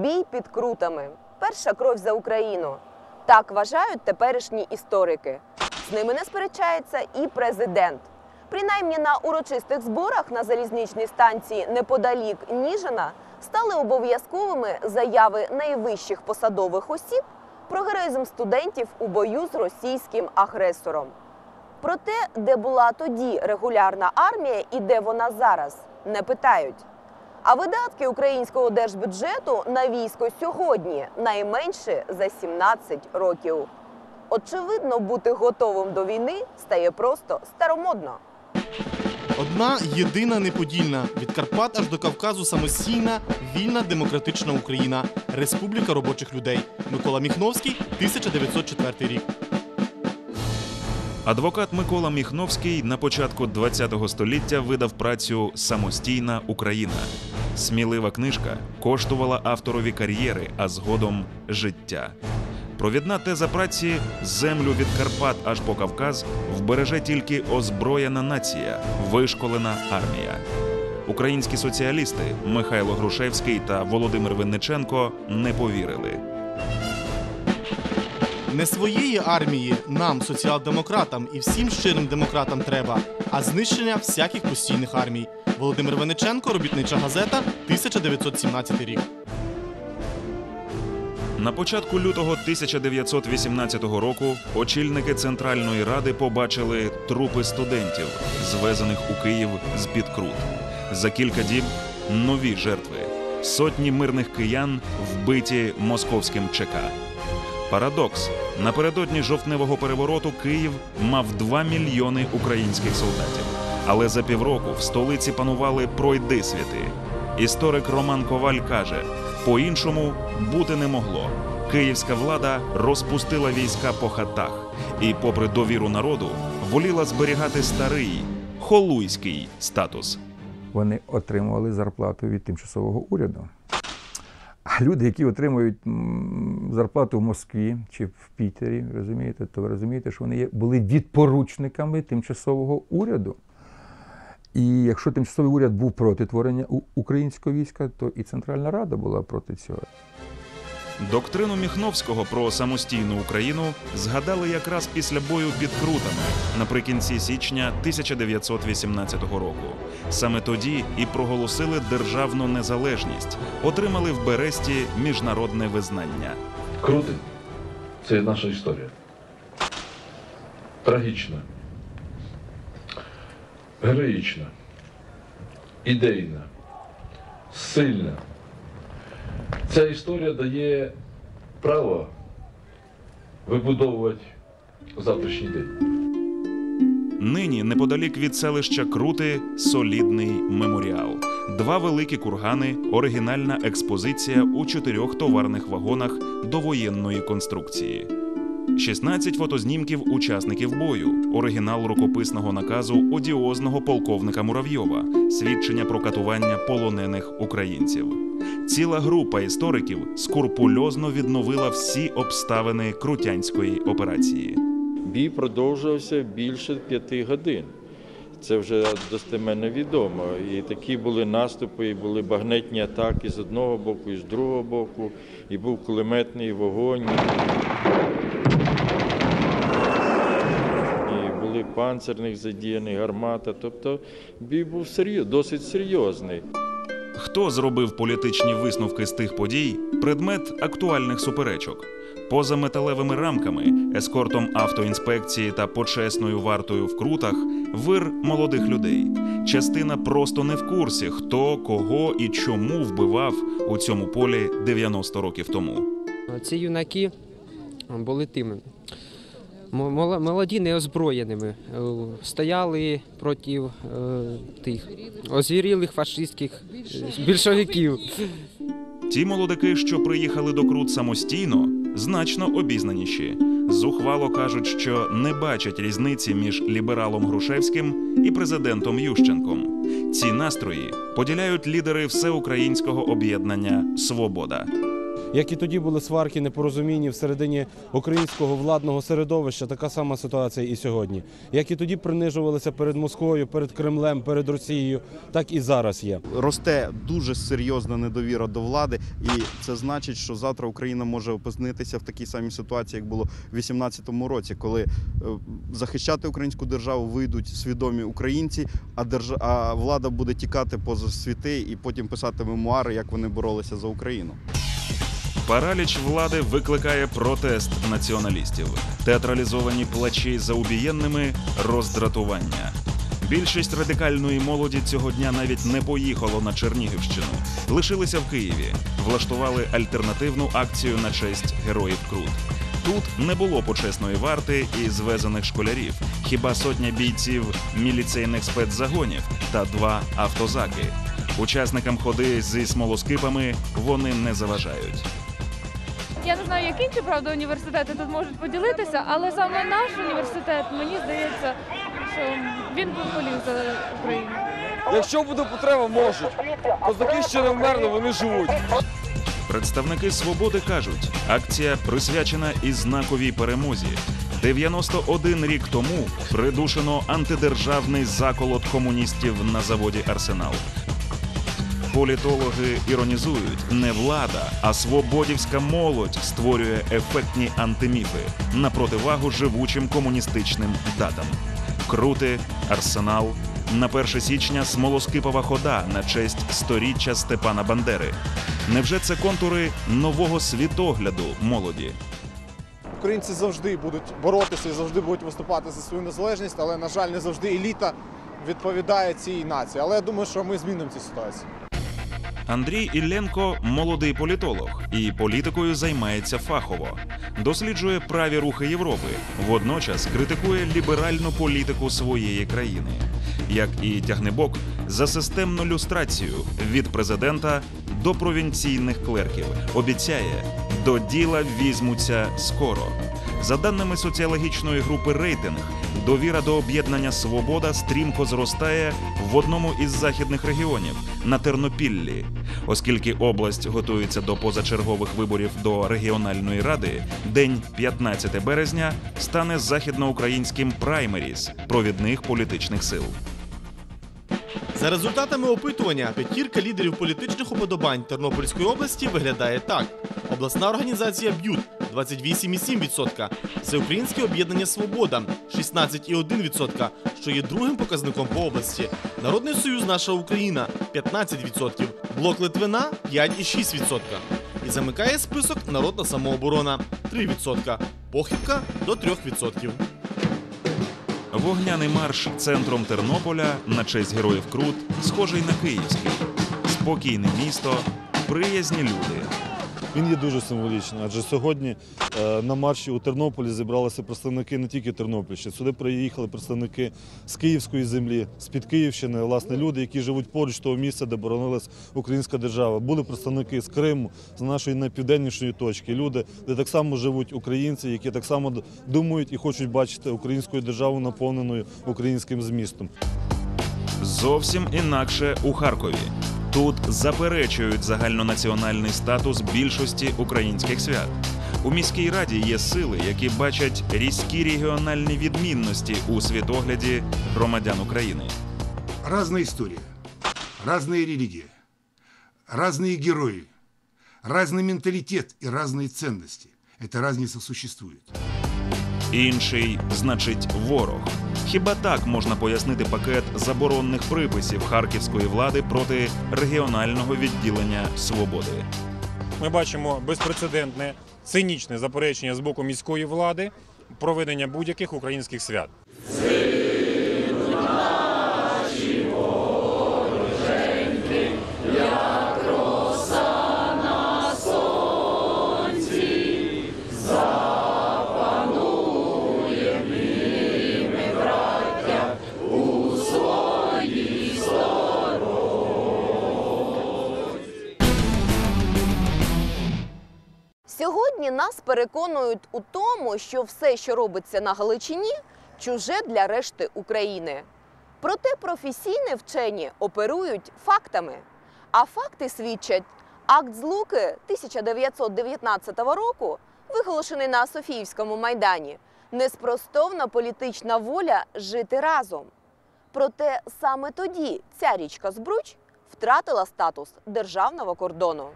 Бій під крутами. Перша кров за Україну. Так вважають теперішні історики. З ними не сперечається і президент. Принаймні на урочистих зборах на залізничній станції неподалік Ніжина стали обов'язковими заяви найвищих посадових осіб про героїзм студентів у бою з російським агресором. Про те, де була тоді регулярна армія і де вона зараз, не питають. А видатки українського держбюджету на військо сьогодні найменше за 17 років. Очевидно, бути готовим до війни стає просто старомодно. Одна єдина неподільна від Карпат аж до Кавказу самостійна вільна демократична Україна, Республіка робочих людей. Микола Міхновський, 1904 рік. Адвокат Микола Міхновський на початку ХХ століття видав працю Самостійна Україна. Смілива книжка коштувала авторові кар'єри, а згодом життя. Провідна теза праці землю від Карпат аж по Кавказ вбереже тільки озброєна нація, вишколена армія. Українські соціалісти Михайло Грушевський та Володимир Винниченко не повірили. Не своєї армії нам, соціал-демократам і всім щирим демократам треба, а знищення всяких постійних армій. Володимир Вениченко, робітнича газета, 1917 рік. На початку лютого 1918 року очільники Центральної ради побачили трупи студентів, звезених у Київ з під крут. За кілька діб нові жертви. Сотні мирних киян вбиті московським ЧК. Парадокс: напередодні жовтневого перевороту Київ мав 2 мільйони українських солдатів. Але за півроку в столиці панували пройдисвіти. Історик Роман Коваль каже: по-іншому бути не могло. Київська влада розпустила війська по хатах і, попри довіру народу, воліла зберігати старий холуйський статус. вони отримували зарплату від тимчасового уряду. А люди, які отримують зарплату в Москві чи в Пітері, розумієте, то ви розумієте, що вони були відпоручниками тимчасового уряду. І якщо тимчасовий уряд був проти творення українського війська, то і Центральна Рада була проти цього. Доктрину Міхновського про самостійну Україну згадали якраз після бою під Крутами наприкінці січня 1918 року. Саме тоді і проголосили державну незалежність, отримали в Бересті міжнародне визнання. Крути це наша історія. Трагічна, героїчна, ідейна, сильна. Ця історія дає право вибудовувати завтрашній день. Нині неподалік від селища Крути солідний меморіал. Два великі кургани, оригінальна експозиція у чотирьох товарних вагонах довоєнної конструкції. 16 фотознімків учасників бою, оригінал рукописного наказу одіозного полковника Муравйова, свідчення про катування полонених українців. Ціла група істориків скрупульозно відновила всі обставини крутянської операції. Бій продовжувався більше п'яти годин. Це вже достеменно відомо. І такі були наступи, і були багнетні атаки з одного боку, і з другого боку, і був кулеметний вогонь. І були панцирних задіяні, гармата. Тобто бій був серйоз, досить серйозний. Хто зробив політичні висновки з тих подій предмет актуальних суперечок. Поза металевими рамками, ескортом автоінспекції та почесною вартою в крутах вир молодих людей. Частина просто не в курсі, хто, кого і чому вбивав у цьому полі 90 років тому. Ці юнаки були тими мо- молоді неозброєними, е, стояли проти е, тих озвірілих фашистських е, більшовиків. Ті молодики, що приїхали до Крут самостійно, значно обізнаніші. Зухвало кажуть, що не бачать різниці між лібералом Грушевським і президентом Ющенком. Ці настрої поділяють лідери всеукраїнського об'єднання Свобода. Як і тоді були сварки, непорозуміння всередині українського владного середовища, така сама ситуація і сьогодні. Як і тоді принижувалися перед Москвою, перед Кремлем, перед Росією, так і зараз є. росте дуже серйозна недовіра до влади, і це значить, що завтра Україна може опинитися в такій самій ситуації, як було в 18-му році, коли е, захищати українську державу вийдуть свідомі українці, а держа... а влада буде тікати поза світи і потім писати мемуари, як вони боролися за Україну. Параліч влади викликає протест націоналістів, театралізовані плачі за убієнними, роздратування. Більшість радикальної молоді цього дня навіть не поїхало на Чернігівщину, лишилися в Києві, влаштували альтернативну акцію на честь героїв Крут. Тут не було почесної варти і звезених школярів, хіба сотня бійців міліцейних спецзагонів та два автозаки. Учасникам ходи зі смолоскипами вони не заважають. Я не знаю, як інші правда університети тут можуть поділитися, але саме наш університет, мені здається, що він полів за Україну. Якщо буде потреба, можуть. Козаки ще не вмерли, вони живуть. Представники свободи кажуть, акція присвячена і знаковій перемозі. 91 рік тому придушено антидержавний заколот комуністів на заводі Арсенал. Політологи іронізують, не влада, а свободівська молодь створює ефектні антиміфи на противагу живучим комуністичним датам. Крути, арсенал. На 1 січня смолоскипова хода на честь сторіччя Степана Бандери. Невже це контури нового світогляду молоді? Українці завжди будуть боротися і завжди будуть виступати за свою незалежність, але на жаль, не завжди еліта відповідає цій нації. Але я думаю, що ми змінимо цю ситуацію. Андрій Ілленко молодий політолог і політикою займається фахово. Досліджує праві рухи Європи. Водночас критикує ліберальну політику своєї країни. Як і тягнебок за системну люстрацію від президента до провінційних клерків. Обіцяє, до діла візьмуться скоро. За даними соціологічної групи рейтинг, довіра до об'єднання Свобода стрімко зростає в одному із західних регіонів на Тернопіллі. Оскільки область готується до позачергових виборів до регіональної ради, день 15 березня стане західноукраїнським праймеріс провідних політичних сил. За результатами опитування, п'ятірка лідерів політичних уподобань Тернопільської області виглядає так: обласна організація Б'ют 28,7%, Всеукраїнське об'єднання Свобода 16,1%, що є другим показником по області. Народний союз Наша Україна 15%, блок Литвина 5,6%. І замикає список Народна самооборона 3%, похибка до 3%. Вогняний марш центром Тернополя на честь героїв Крут схожий на київський. Спокійне місто, приязні люди. Він є дуже символічний, адже сьогодні е, на марші у Тернополі зібралися представники не тільки Тернопільщини. Сюди приїхали представники з Київської землі, з-під Київщини, власне, люди, які живуть поруч того місця, де боронилась українська держава. Були представники з Криму, з нашої найпівденнішої точки. Люди, де так само живуть українці, які так само думають і хочуть бачити українську державу наповненою українським змістом. Зовсім інакше у Харкові. Тут заперечують загальнонаціональний статус більшості українських свят. У міській раді є сили, які бачать різкі регіональні відмінності у світогляді громадян України. Разная история, разная религия, разные герои, разный менталитет и разные ценности. Эта разница существует. Інший значить ворог. Хіба так можна пояснити пакет заборонних приписів харківської влади проти регіонального відділення свободи? Ми бачимо безпрецедентне цинічне заперечення з боку міської влади проведення будь-яких українських свят. Сьогодні переконують у тому, що все, що робиться на Галичині, чуже для решти України. Проте професійні вчені оперують фактами. А факти свідчать Акт злуки 1919 року, виголошений на Софіївському майдані, неспростовна політична воля жити разом. Проте саме тоді ця річка Збруч втратила статус державного кордону.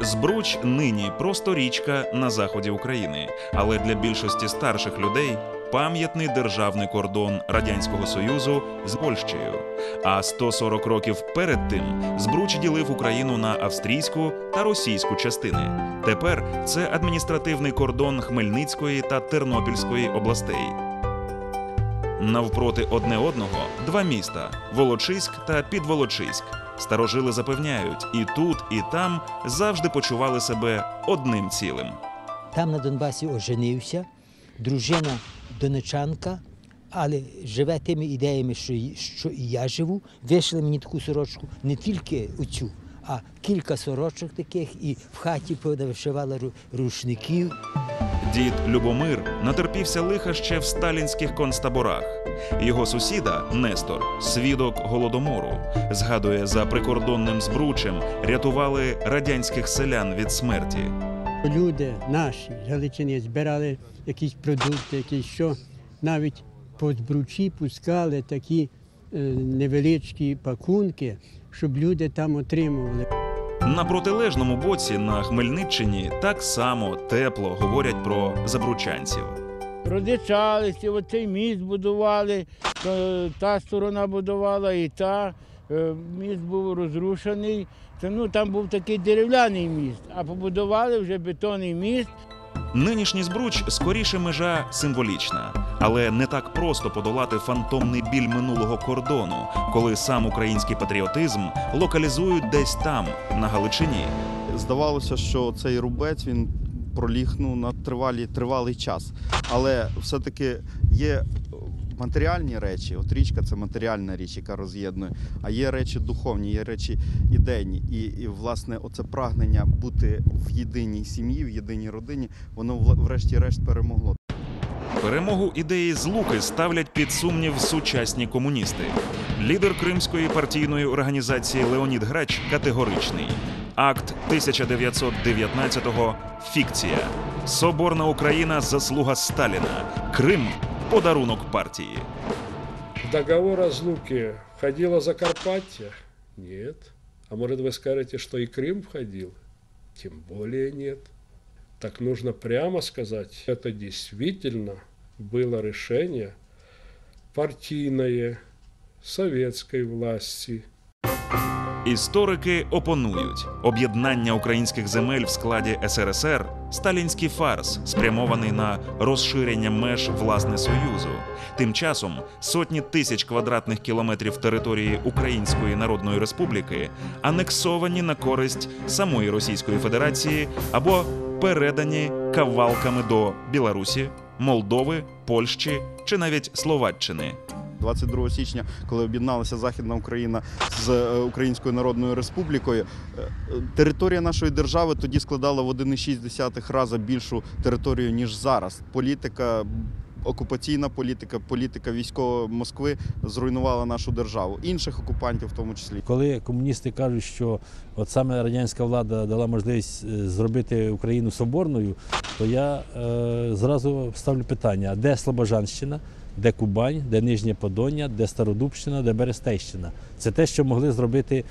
Збруч нині просто річка на заході України, але для більшості старших людей пам'ятний державний кордон Радянського Союзу з Польщею. А 140 років перед тим Збруч ділив Україну на австрійську та російську частини. Тепер це адміністративний кордон Хмельницької та Тернопільської областей. Навпроти одне одного два міста Волочиськ та Підволочиськ. Старожили запевняють, і тут, і там завжди почували себе одним цілим. Там на Донбасі оженився, дружина донечанка, але живе тими ідеями, що, і- що і я живу. Вишили мені таку сорочку, не тільки оцю, а кілька сорочок таких, і в хаті вишивала рушників. Дід Любомир натерпівся лиха ще в сталінських концтаборах. Його сусіда Нестор, свідок голодомору, згадує за прикордонним збручем, рятували радянських селян від смерті. Люди наші з Галичини збирали якісь продукти, якісь що, навіть по збручі пускали такі е, невеличкі пакунки, щоб люди там отримували. На протилежному боці на Хмельниччині так само тепло говорять про забручанців. Родичалися, оцей міст будували, то та сторона будувала і та. Е, Міст був розрушений. Це, ну, там був такий дерев'яний міст, а побудували вже бетонний міст. Нинішній збруч скоріше межа символічна, але не так просто подолати фантомний біль минулого кордону, коли сам український патріотизм локалізують десь там, на Галичині. Здавалося, що цей рубець він проліг ну, на тривалі, тривалий час. Але все-таки є матеріальні речі. От річка це матеріальна річ, яка роз'єднує. А є речі духовні, є речі ідейні. І, і власне, оце прагнення бути в єдиній сім'ї, в єдиній родині, воно врешті-решт перемогло. Перемогу ідеї злуки ставлять під сумнів сучасні комуністи. Лідер Кримської партійної організації Леонід Грач категоричний. Акт 1919-го – фікція. Соборна Україна заслуга Сталіна. Крим подарунок партії. В договор о разлуке входило Закарпатье? Нет. А может вы скажете, что и Крым входил? Тем более нет. Так нужно прямо сказать, это действительно было решение партийное, советской власти. Історики опонують об'єднання українських земель в складі СРСР сталінський фарс, спрямований на розширення меж власне союзу. Тим часом сотні тисяч квадратних кілометрів території Української Народної Республіки анексовані на користь самої Російської Федерації або передані кавалками до Білорусі, Молдови, Польщі чи навіть Словаччини. 22 січня, коли об'єдналася Західна Україна з е, Українською Народною Республікою, е, територія нашої держави тоді складала в 1,6 рази більшу територію, ніж зараз. Політика. Окупаційна політика, політика військова Москви зруйнувала нашу державу, інших окупантів в тому числі. Коли комуністи кажуть, що от саме радянська влада дала можливість е, зробити Україну соборною, то я е, зразу ставлю питання: де Слобожанщина, де Кубань, де Нижнє Подоння, де Стародубщина, де Берестейщина? Це те, що могли зробити,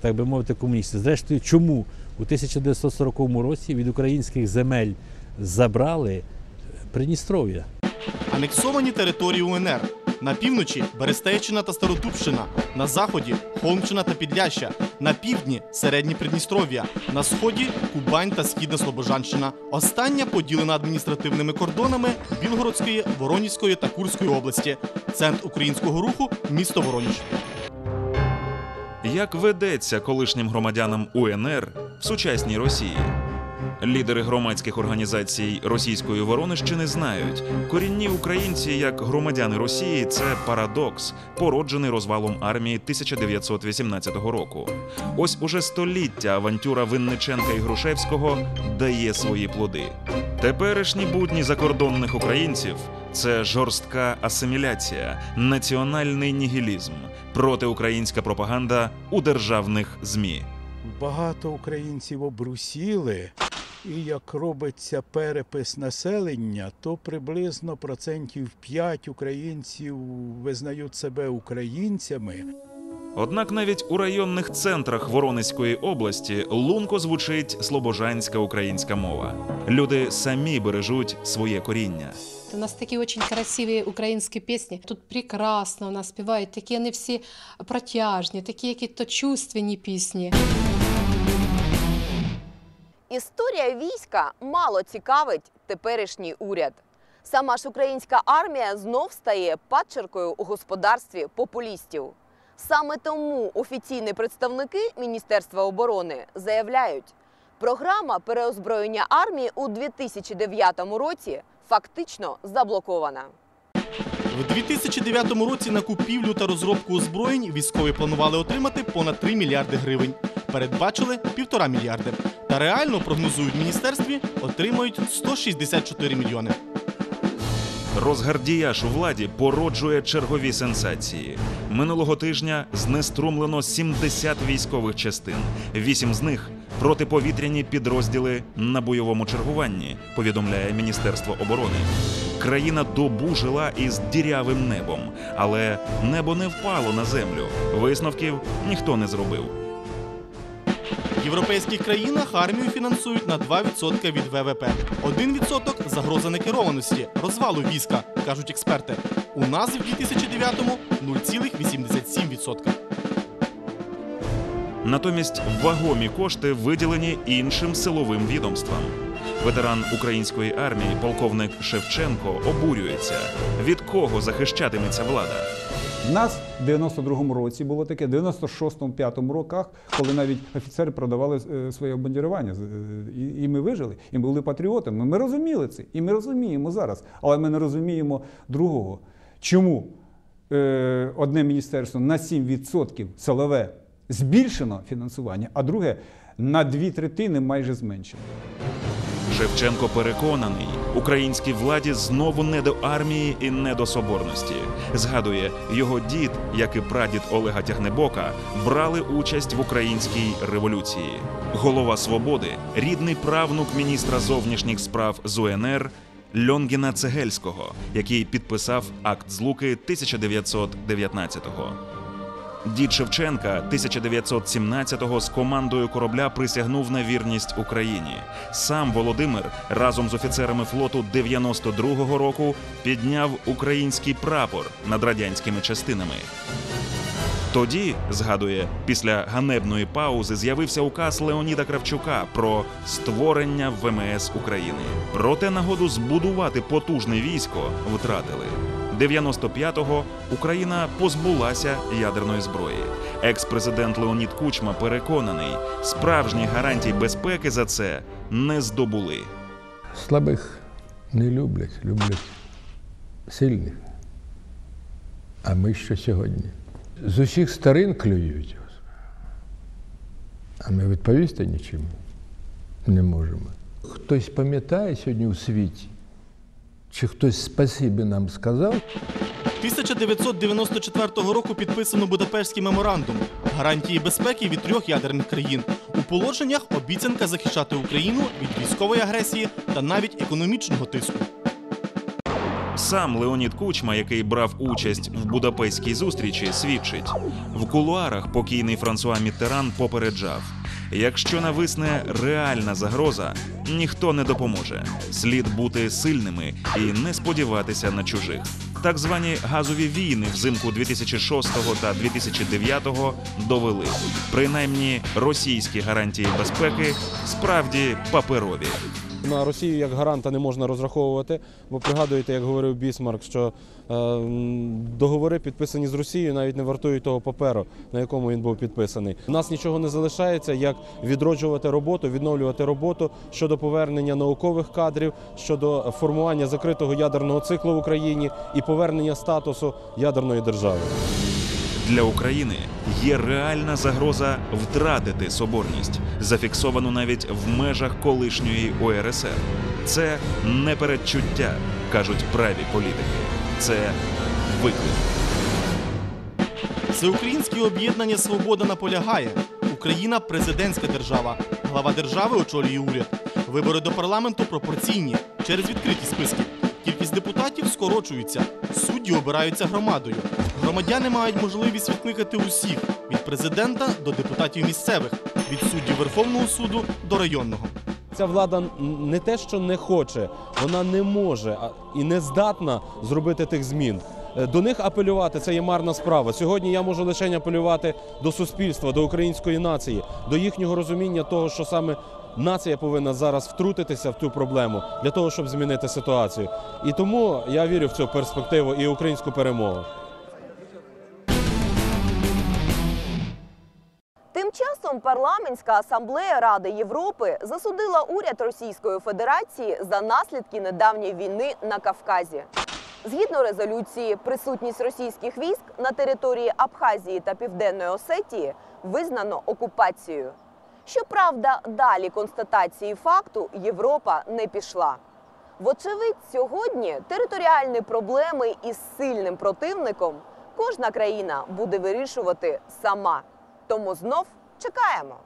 так би мовити, комуністи. Зрештою, чому у 1940 році від українських земель забрали Придністров'я? Анексовані території УНР. На півночі Берестейщина та Стародубщина, на заході Холмщина та Підляща, на півдні середнє Придністров'я, на сході Кубань та Східна Слобожанщина. Остання поділена адміністративними кордонами Білгородської, Воронізької та Курської області. Центр українського руху місто Вороніж. Як ведеться колишнім громадянам УНР в сучасній Росії? Лідери громадських організацій російської Воронищини знають, корінні українці, як громадяни Росії, це парадокс, породжений розвалом армії 1918 року. Ось уже століття авантюра Винниченка і Грушевського дає свої плоди. Теперішні будні закордонних українців це жорстка асиміляція, національний нігілізм, протиукраїнська пропаганда у державних змі. багато українців обрусіли, і як робиться перепис населення, то приблизно процентів 5 українців визнають себе українцями. Однак навіть у районних центрах Воронезької області лунко звучить слобожанська українська мова. Люди самі бережуть своє коріння. У нас такие очень красивые украинские песни. Тут прекрасно у нас співають, такі вони всі протяжні, такі які-то чувственні пісні. Історія війська мало цікавить теперішній уряд. Сама ж українська армія знов стає падчеркою у господарстві популістів. Саме тому офіційні представники Міністерства оборони заявляють, програма переозброєння армії у 2009 році фактично заблокована. В 2009 році на купівлю та розробку озброєнь військові планували отримати понад 3 мільярди гривень. Передбачили півтора мільярди. Та реально прогнозують в міністерстві отримають 164 мільйони. Розгардіяш у владі породжує чергові сенсації. Минулого тижня знеструмлено 70 військових частин. Вісім з них протиповітряні підрозділи на бойовому чергуванні, повідомляє Міністерство оборони. Країна добу жила із дірявим небом, але небо не впало на землю. Висновків ніхто не зробив. Європейських країнах армію фінансують на 2% від ВВП. 1% – загроза некерованості, розвалу війська, кажуть експерти. У нас в 2009-му 0,87%. Натомість вагомі кошти виділені іншим силовим відомствам. Ветеран української армії, полковник Шевченко, обурюється, від кого захищатиметься влада. У нас в 92-му році було таке, в 96-му, 5-му роках, коли навіть офіцери продавали е, своє обмундірування. Е, І, ми вижили, і ми були патріотами. Ми розуміли це, і ми розуміємо зараз. Але ми не розуміємо другого. Чому е, одне міністерство на 7% силове збільшено фінансування, а друге на дві третини майже зменшено. Шевченко переконаний, українській владі знову не до армії і не до соборності. Згадує, його дід, як і прадід Олега Тягнебока, брали участь в українській революції. Голова свободи, рідний правнук міністра зовнішніх справ з УНР Льонгіна Цегельського, який підписав акт злуки 1919-го. Дід Шевченка 1917-го з командою корабля присягнув на вірність Україні. Сам Володимир разом з офіцерами флоту 92-го року підняв український прапор над радянськими частинами. Тоді, згадує, після ганебної паузи з'явився указ Леоніда Кравчука про створення ВМС України. Проте нагоду збудувати потужне військо втратили. 95-го Україна позбулася ядерної зброї. Екс-президент Леонід Кучма переконаний, справжніх гарантій безпеки за це не здобули. Слабих не люблять, люблять сильних. А ми що сьогодні? З усіх сторін клюють. А ми відповісти нічим не можемо. Хтось пам'ятає сьогодні у світі, чи хтось спасибі нам сказав? 1994 року підписано Будапештський меморандум гарантії безпеки від трьох ядерних країн. У положеннях обіцянка захищати Україну від військової агресії та навіть економічного тиску. Сам Леонід Кучма, який брав участь в будапештській зустрічі, свідчить в кулуарах покійний Франсуа Міттеран попереджав: якщо нависне реальна загроза, ніхто не допоможе. Слід бути сильними і не сподіватися на чужих. Так звані газові війни взимку 2006 та 2009 довели. Принаймні російські гарантії безпеки справді паперові. На Росію як гаранта не можна розраховувати, бо пригадуєте, як говорив Бісмарк, що е, договори, підписані з Росією, навіть не вартують того паперу, на якому він був підписаний. У нас нічого не залишається, як відроджувати роботу, відновлювати роботу щодо повернення наукових кадрів, щодо формування закритого ядерного циклу в Україні і повернення статусу ядерної держави. Для України є реальна загроза втратити соборність, зафіксовану навіть в межах колишньої УРСР. Це не передчуття, кажуть праві політики. Це виклик. Всеукраїнське об'єднання Свобода наполягає. Україна президентська держава. Глава держави очолює уряд. Вибори до парламенту пропорційні через відкриті списки. Депутатів скорочується. Судді обираються громадою. Громадяни мають можливість відкликати усіх від президента до депутатів місцевих, від суддів Верховного суду до районного. Ця влада не те, що не хоче, вона не може і не здатна зробити тих змін. Е, До них апелювати це є марна справа. Сьогодні я можу лише апелювати до суспільства, до української нації, до їхнього розуміння того, що саме нація повинна зараз втрутитися в цю проблему для того, щоб змінити ситуацію. І тому я вірю в цю перспективу і українську перемогу. Тим часом парламентська асамблея Ради Європи засудила уряд Російської Федерації за наслідки недавньої війни на Кавказі. Згідно резолюції, присутність російських військ на території Абхазії та Південної Осетії визнано окупацією. Щоправда, далі констатації факту Європа не пішла. Вочевидь, сьогодні територіальні проблеми із сильним противником кожна країна буде вирішувати сама. Тому знов чекаємо.